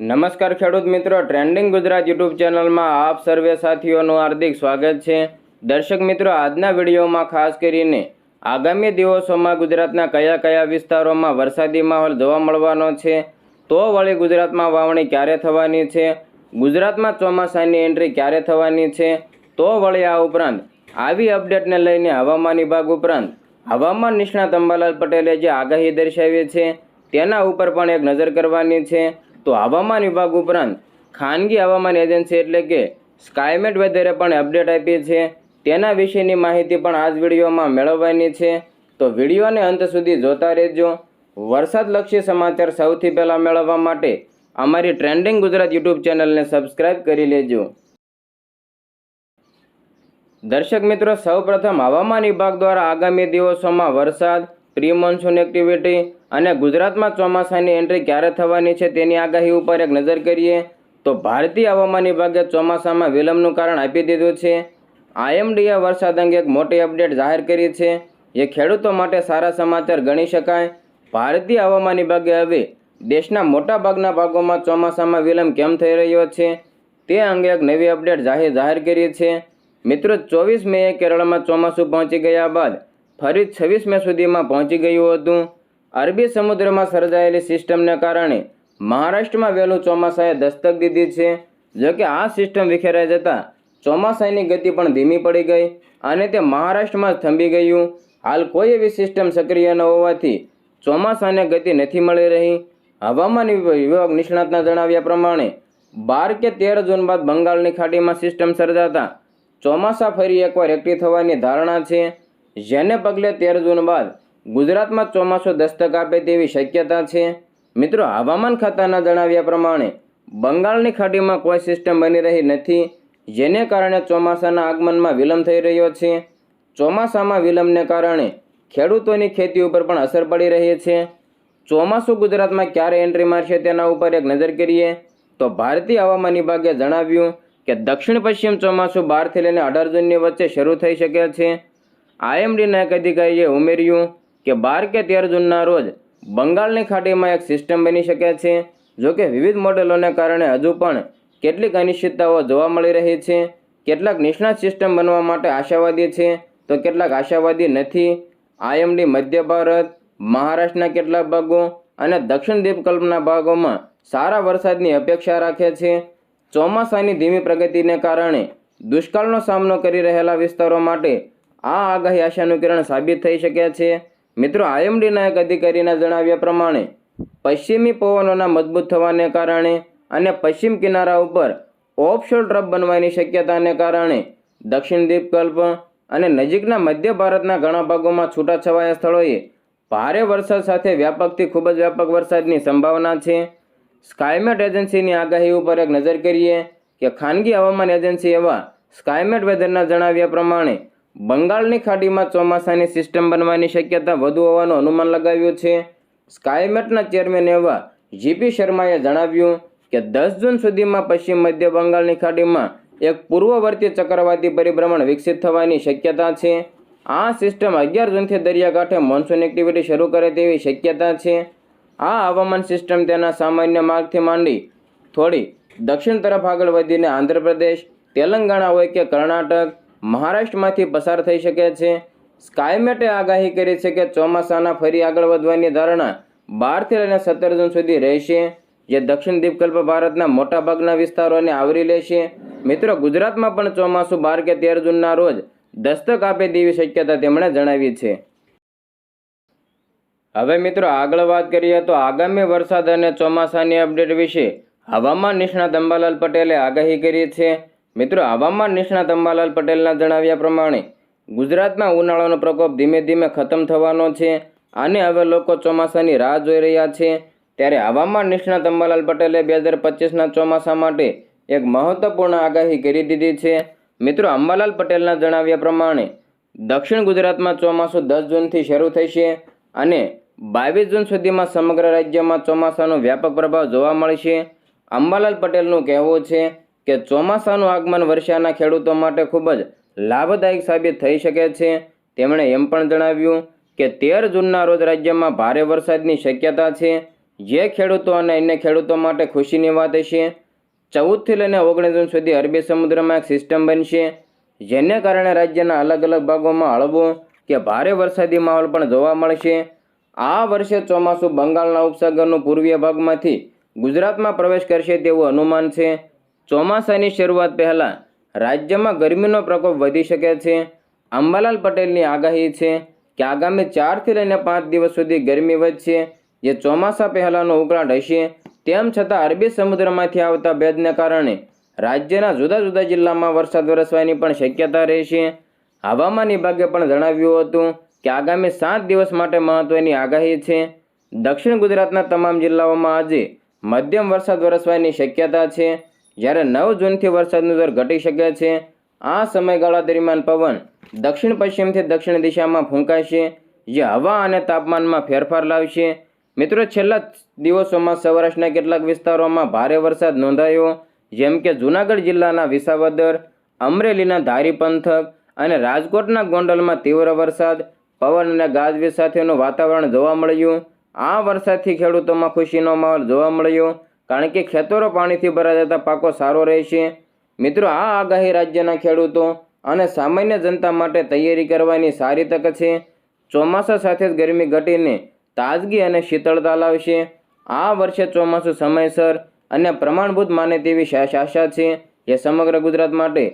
નમસ્કાર ખેડૂત મિત્રો ટ્રેન્ડિંગ ગુજરાત યુટ્યુબ ચેનલમાં આપ સર્વે સાથીઓનું હાર્દિક સ્વાગત છે. દર્શક મિત્રો, આજના વિડીયોમાં ખાસ કરીને આગામી દિવસોમાં ગુજરાતના કયા કયા વિસ્તારોમાં વરસાદી માહોલ જોવા મળવાનો છે, તો વળી ગુજરાતમાં વાવણી ક્યારે થવાની છે, ગુજરાતમાં ચોમાસાની એન્ટ્રી ક્યારે થવાની છે, તો વળી આ ઉપરાંત આવી અપડેટને લઈને હવામાન વિભાગ ઉપરાંત હવામાન નિષ્ણાત અંબાલાલ પટેલે જે આગાહી દર્શાવી છે, તેના ઉપર પણ એક નજર કરવાની છે. તો હવામાન વિભાગ ઉપરાંત ખાનગી હવામાન એજન્સી એટલે કે સ્કાયમેટ વેધરે પણ અપડેટ આપી છે. તેના વિશેની માહિતી પણ આ જ વિડીયોમાં મેળવવાની છે. તો વિડીયોને અંત સુધી જોતા રહેજો. વરસાદલક્ષી સમાચાર સૌથી પહેલાં મેળવવા માટે અમારી ટ્રેન્ડિંગ ગુજરાત યુટ્યુબ ચેનલને સબસ્ક્રાઇબ કરી લેજો. દર્શક મિત્રો, સૌપ્રથમ હવામાન વિભાગ દ્વારા આગામી દિવસોમાં વરસાદ પ્રી મોન્સૂન એક્ટિવિટી અને ગુજરાતમાં ચોમાસાની એન્ટ્રી ક્યારે થવાની છે તેની આગાહી ઉપર એક નજર કરીએ તો ભારતીય હવામાન વિભાગે ચોમાસામાં વિલંબનું કારણ આપી દીધું છે. આઈએમડીએ વરસાદ અંગે એક મોટી અપડેટ જાહેર કરી છે. જે ખેડૂતો માટે સારા સમાચાર ગણી શકાય. ભારતીય હવામાન વિભાગે હવે દેશના મોટાભાગના ભાગોમાં ચોમાસામાં વિલંબ કેમ થઈ રહ્યો છે તે અંગે એક નવી અપડેટ જાહેર જાહેર કરી છે. મિત્રો, ચોવીસ મેએ કેરળમાં ચોમાસું પહોંચી ગયા બાદ ફરી છવ્વીસ મે સુધીમાં પહોંચી ગયું હતું. અરબી સમુદ્રમાં સર્જાયેલી સિસ્ટમને કારણે મહારાષ્ટ્રમાં વહેલું ચોમાસાએ દસ્તક દીધી છે. જોકે આ સિસ્ટમ વિખેરાઈ જતાં ચોમાસાની ગતિ પણ ધીમી પડી ગઈ અને તે મહારાષ્ટ્રમાં જ થંભી ગયું. હાલ કોઈ એવી સિસ્ટમ સક્રિય ન હોવાથી ચોમાસાને ગતિ નથી મળી રહી. હવામાન વિભાગ નિષ્ણાતના જણાવ્યા પ્રમાણે બાર કે તેર જૂન બાદ બંગાળની ખાડીમાં સિસ્ટમ સર્જાતા ચોમાસા ફરી એકવાર એક્ટિવ થવાની ધારણા છે. જેને પગલે તેર જૂન બાદ ગુજરાતમાં ચોમાસું દસ્તક આપે તેવી શક્યતા છે? મિત્રો, હવામાન ખાતાના જણાવ્યા પ્રમાણે, બંગાળની ખાડીમાં કોઈ સિસ્ટમ બની રહી નથી, જેને કારણે ચોમાસાના આગમનમાં વિલંબ થઈ રહ્યો છે. ચોમાસામાં વિલંબને કારણે ખેડૂતોની ખેતી ઉપર પણ અસર પડી રહી છે. ચોમાસું ગુજરાતમાં ક્યારે એન્ટ્રી મારશે તેના ઉપર એક નજર કરીએ. તો ભારતીય હવામાન વિભાગે જણાવ્યું કે દક્ષિણ પશ્ચિમ ચોમાસું બારથી લઈને અઢાર જૂનની વચ્ચે શરૂ થઈ શકે છે. આઈએમડીના એક અધિકારીએ ઉમેર્યું કે બાર કે તેર જૂનના રોજ બંગાળની ખાડીમાં એક સિસ્ટમ બની શકે છે જોકે વિવિધ મોડેલોને કારણે હજુ પણ કેટલીક અનિશ્ચિતતાઓ જોવા મળી રહી છે. કેટલાક નિષ્ણાત સિસ્ટમ બનવા માટે આશાવાદી છે, તો કેટલાક આશાવાદી નથી. આઈએમડી, મધ્ય ભારત, મહારાષ્ટ્રના કેટલાક ભાગો અને દક્ષિણ દ્વીપકલ્પના ભાગોમાં સારા વરસાદની અપેક્ષા રાખે છે. ચોમાસાની ધીમી પ્રગતિને કારણે દુષ્કાળનો સામનો કરી રહેલા વિસ્તારો માટે આ આગાહી આશાનું કિરણ સાબિત થઈ શકે છે. મિત્રો આઈએમડીના એક અધિકારીના જણાવ્યા પ્રમાણે, પશ્ચિમી પવનોના મજબૂત થવાને કારણે અને પશ્ચિમ કિનારા ઉપર ઓફશોર ટ્રપ બનવાની શક્યતાને કારણે દક્ષિણ દ્વીપકલ્પ અને નજીકના મધ્ય ભારતના ઘણા ભાગોમાં છૂટાછવાયા સ્થળોએ ભારે વરસાદ સાથે વ્યાપકથી ખૂબ જ વ્યાપક વરસાદની સંભાવના છે. સ્કાયમેટ એજન્સીની આગાહી ઉપર એક નજર કરીએ કે ખાનગી હવામાન એજન્સી એવા સ્કાયમેટ વેધરના જણાવ્યા પ્રમાણે બંગાળની ખાડીમાં ચોમાસાની સિસ્ટમ બનવાની શક્યતા વધુ હોવાનું અનુમાન લગાવ્યું છે. સ્કાયમેટના ચેરમેન એવા જીપી શર્માએ જણાવ્યું કે દસ જૂન સુધીમાં પશ્ચિમ મધ્ય બંગાળની ખાડીમાં એક પૂર્વવર્તી ચક્રવાતી પરિભ્રમણ વિકસિત થવાની શક્યતા છે. આ સિસ્ટમ અગિયાર જૂનથી દરિયાકાંઠે મોન્સૂન એક્ટિવિટી શરૂ કરે તેવી શક્યતા છે. આ હવામાન સિસ્ટમ તેના સામાન્ય માર્ગથી માંડી થોડી દક્ષિણ તરફ આગળ વધીને આંધ્રપ્રદેશ, તેલંગાણા હોય કે કર્ણાટક મહારાષ્ટ્રમાંથી પસાર થઈ શકે છે. સ્કાયમેટે આગાહી કરી છે કે ચોમાસાના ફરી આગળ વધવાની ધારણા બારથી લઈને સત્તર જૂન સુધી રહેશે, જે દક્ષિણ દ્વીપકલ્પ ભારતના મોટાભાગના વિસ્તારોને આવરી લેશે. મિત્રો, ગુજરાતમાં પણ ચોમાસું બાર કે તેર જૂનના રોજ દસ્તક આપે તેવી શક્યતા તેમણે જણાવી છે. હવે મિત્રો, આગળ વાત કરીએ તો આગામી વરસાદ અને ચોમાસાની અપડેટ વિશે હવામાન નિષ્ણાત અંબાલાલ પટેલે આગાહી કરી છે. મિત્રો હવામાન નિષ્ણાત અંબાલાલ પટેલના જણાવ્યા પ્રમાણે, ગુજરાતમાં ઉનાળાનો પ્રકોપ ધીમે ધીમે ખતમ થવાનો છે અને હવે લોકો ચોમાસાની રાહ જોઈ રહ્યા છે. ત્યારે હવામાન નિષ્ણાત અંબાલાલ પટેલે બે હજાર પચીસના ચોમાસા માટે એક મહત્વપૂર્ણ આગાહી કરી દીધી છે. મિત્રો, અંબાલાલ પટેલના જણાવ્યા પ્રમાણે, દક્ષિણ ગુજરાતમાં ચોમાસું દસ જૂનથી શરૂ થશે અને બાવીસ જૂન સુધીમાં સમગ્ર રાજ્યમાં ચોમાસાનો વ્યાપક પ્રભાવ જોવા મળશે. અંબાલાલ પટેલનું કહેવું છે કે ચોમાસાનું આગમન વર્ષાના ખેડૂતો માટે ખૂબ જ લાભદાયક સાબિત થઈ શકે છે. તેમણે એમ પણ જણાવ્યું કે તેર જૂનના રોજ રાજ્યમાં ભારે વરસાદની શક્યતા છે. જે ખેડૂતો અને અન્ય ખેડૂતો માટે ખુશીની વાત હશે. ચૌદથી લઈને ઓગણીસ જૂન સુધી અરબી સમુદ્રમાં એક સિસ્ટમ બનશે, જેને કારણે રાજ્યના અલગ અલગ ભાગોમાં હળવો કે ભારે વરસાદી માહોલ પણ જોવા મળશે. આ વર્ષે ચોમાસું બંગાળના ઉપસાગરનું પૂર્વીય ભાગમાંથી ગુજરાતમાં પ્રવેશ કરશે તેવું અનુમાન છે. ચોમાસાની શરૂઆત પહેલાં રાજ્યમાં ગરમીનો પ્રકોપ વધી શકે છે. અંબાલાલ પટેલની આગાહી છે કે આગામી ચારથી લઈને પાંચ દિવસ સુધી ગરમી વધશે. જે ચોમાસા પહેલાંનો ઉકળાટ હશે, તેમ છતાં અરબી સમુદ્રમાંથી આવતા ભેદને કારણે રાજ્યના જુદા જુદા જિલ્લામાં વરસાદ વરસવાની પણ શક્યતા રહેશે. હવામાન વિભાગે પણ જણાવ્યું હતું કે આગામી સાત દિવસ માટે મહત્વની આગાહી છે. દક્ષિણ ગુજરાતના તમામ જિલ્લાઓમાં આજે મધ્યમ વરસાદ વરસવાની શક્યતા છે. જ્યારે નવ જૂનથી વરસાદનું દર ઘટી શકે છે, આ સમયગાળા દરમિયાન પવન દક્ષિણ પશ્ચિમથી દક્ષિણ દિશામાં ફૂંકાશે, જે હવા અને તાપમાનમાં ફેરફાર લાવશે. મિત્રો, છેલ્લા દિવસોમાં સૌરાષ્ટ્રના કેટલાક વિસ્તારોમાં ભારે વરસાદ નોંધાયો, જેમ કે જૂનાગઢ જિલ્લાના વિસાવદર, અમરેલીના ધારી પંથક અને રાજકોટના ગોંડલમાં તીવ્ર વરસાદ, પવન અને ગાજવીજ સાથેનું વાતાવરણ જોવા મળ્યું. આ વરસાદથી ખેડૂતોમાં ખુશીનો માહોલ જોવા મળ્યો. કારણ કે ખેતરો પાણીથી ભરાઈ જતા પાકો સારો રહેશે મિત્રો, આ આગાહી રાજ્યના ખેડૂતો અને સામાન્ય જનતા માટે તૈયારી કરવાની સારી તક છે. ચોમાસા સાથે જ ગરમી ઘટીને તાજગી અને શીતળતા લાવશે. આ વર્ષે ચોમાસું સમયસર અને પ્રમાણભૂત માને તેવી આશા છે. જે સમગ્ર ગુજરાત માટે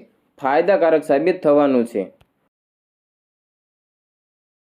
ફાયદાકારક સાબિત થવાનું છે.